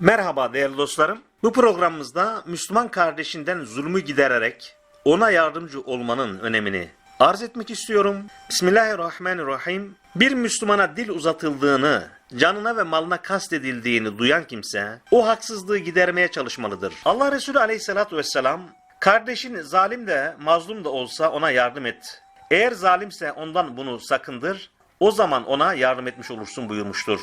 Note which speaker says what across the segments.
Speaker 1: Merhaba değerli dostlarım. Bu programımızda Müslüman kardeşinden zulmü gidererek ona yardımcı olmanın önemini arz etmek istiyorum. Bismillahirrahmanirrahim. Bir Müslümana dil uzatıldığını, canına ve malına kastedildiğini duyan kimse o haksızlığı gidermeye çalışmalıdır. Allah Resulü aleyhissalatü vesselam kardeşin zalim de mazlum da olsa ona yardım et. Eğer zalimse ondan bunu sakındır. O zaman ona yardım etmiş olursun buyurmuştur.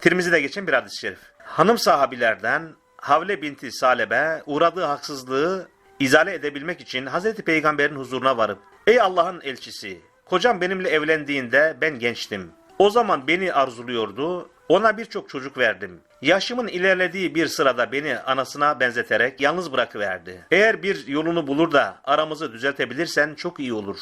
Speaker 1: Tirmizi'de geçen bir hadis-i şerif. Hanım sahabilerden Havle binti Salebe uğradığı haksızlığı izale edebilmek için Hazreti Peygamber'in huzuruna varıp Ey Allah'ın elçisi kocam benimle evlendiğinde ben gençtim. O zaman beni arzuluyordu. Ona birçok çocuk verdim. Yaşımın ilerlediği bir sırada beni anasına benzeterek yalnız bırakıverdi. Eğer bir yolunu bulur da aramızı düzeltebilirsen çok iyi olur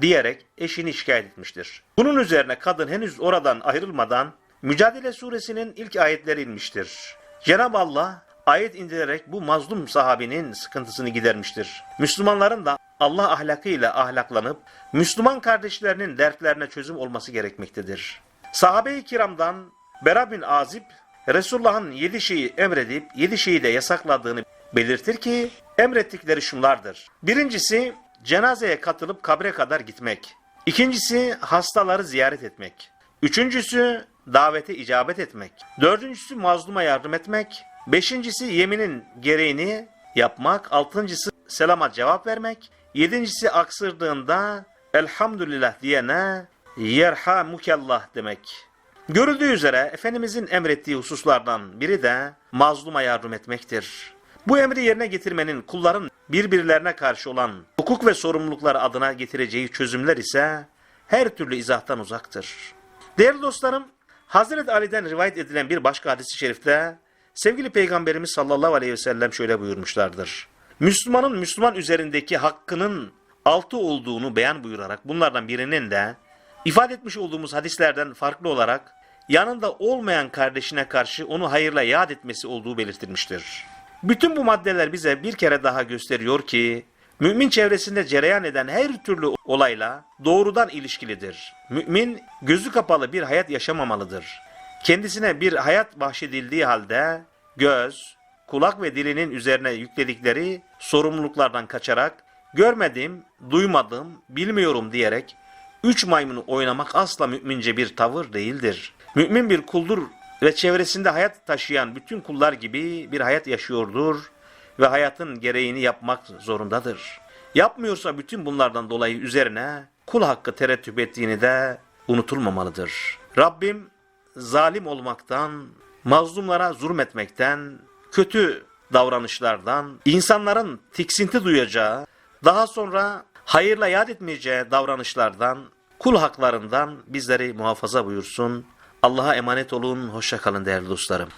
Speaker 1: diyerek eşini şikayet etmiştir. Bunun üzerine kadın henüz oradan ayrılmadan Mücadele suresinin ilk ayetleri inmiştir. Cenab-ı Allah ayet indirerek bu mazlum sahabinin sıkıntısını gidermiştir. Müslümanların da Allah ahlakıyla ahlaklanıp Müslüman kardeşlerinin dertlerine çözüm olması gerekmektedir. Sahabe-i kiramdan Bera bin Azib Resulullah'ın yedi şeyi emredip yedi şeyi de yasakladığını belirtir ki emrettikleri şunlardır. Birincisi cenazeye katılıp kabre kadar gitmek. İkincisi hastaları ziyaret etmek. Üçüncüsü davete icabet etmek. Dördüncüsü mazluma yardım etmek. Beşincisi yeminin gereğini yapmak. Altıncısı selama cevap vermek. Yedincisi aksırdığında elhamdülillah diyene yerhamukallah demek. Görüldüğü üzere Efendimizin emrettiği hususlardan biri de mazluma yardım etmektir. Bu emri yerine getirmenin kulların birbirlerine karşı olan hukuk ve sorumluluklar adına getireceği çözümler ise her türlü izahtan uzaktır. Değerli dostlarım, Hazreti Ali'den rivayet edilen bir başka hadis-i şerifte sevgili Peygamberimiz sallallahu aleyhi ve sellem şöyle buyurmuşlardır. Müslümanın Müslüman üzerindeki hakkının altı olduğunu beyan buyurarak bunlardan birinin de ifade etmiş olduğumuz hadislerden farklı olarak yanında olmayan kardeşine karşı onu hayırla yad etmesi olduğu belirtilmiştir. Bütün bu maddeler bize bir kere daha gösteriyor ki mümin çevresinde cereyan eden her türlü olayla doğrudan ilişkilidir. Mümin gözü kapalı bir hayat yaşamamalıdır. Kendisine bir hayat bahşedildiği halde göz, kulak ve dilinin üzerine yükledikleri sorumluluklardan kaçarak görmedim, duymadım, bilmiyorum diyerek üç maymunu oynamak asla mümince bir tavır değildir. Mümin bir kuldur ve çevresinde hayat taşıyan bütün kullar gibi bir hayat yaşıyordur ve hayatın gereğini yapmak zorundadır. Yapmıyorsa bütün bunlardan dolayı üzerine kul hakkı terettüp ettiğini de unutulmamalıdır. Rabbim zalim olmaktan, mazlumlara zulmetmekten, kötü davranışlardan, insanların tiksinti duyacağı, daha sonra hayırla yad etmeyeceği davranışlardan, kul haklarından bizleri muhafaza buyursun. Allah'a emanet olun, hoşça kalın değerli dostlarım.